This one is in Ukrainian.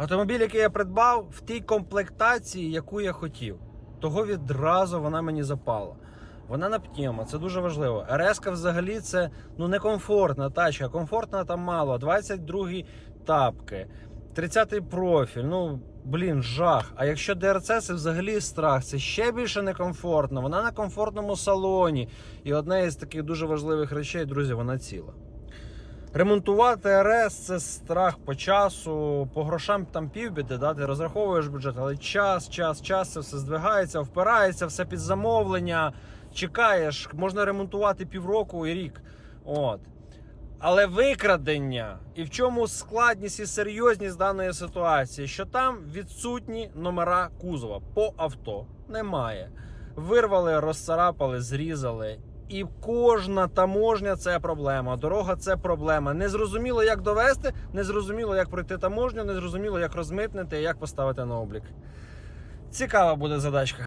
Автомобіль, який я придбав, в тій комплектації, яку я хотів. Того відразу вона мені запала. Вона на пневмо, це дуже важливо. РС взагалі це ну некомфортна тачка. Комфортна там мало. 22 тапки, 30-й профіль. Ну блін, жах. А якщо ДРЦ, це взагалі страх. Це ще більше некомфортно. Вона на комфортному салоні. І одна із таких дуже важливих речей, друзі, вона ціла. Ремонтувати РС це страх по часу, по грошам там півбіди, да? ти розраховуєш бюджет, але час, час, час це все здвигається, впирається, все під замовлення. Чекаєш, можна ремонтувати півроку і рік. От. Але викрадення і в чому складність і серйозність даної ситуації, що там відсутні номера кузова по авто немає. Вирвали, розцарапали, зрізали. І кожна таможня це проблема. Дорога це проблема. Незрозуміло, як довести, незрозуміло, як пройти таможню, незрозуміло, як розмитнити, як поставити на облік. Цікава буде задачка.